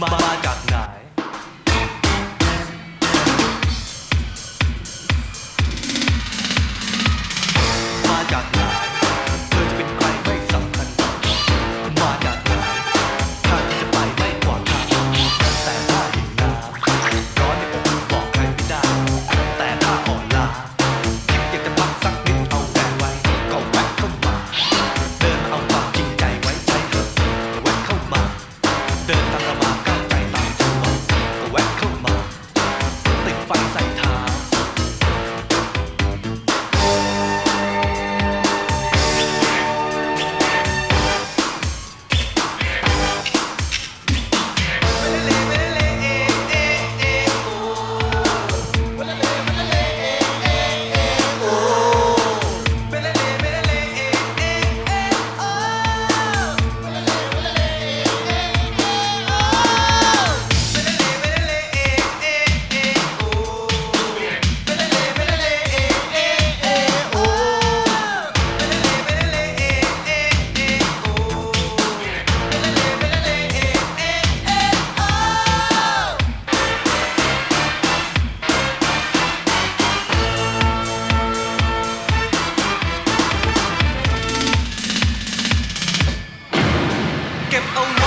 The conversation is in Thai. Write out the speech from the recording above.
มามาจากไหน มาจากไหน Oh.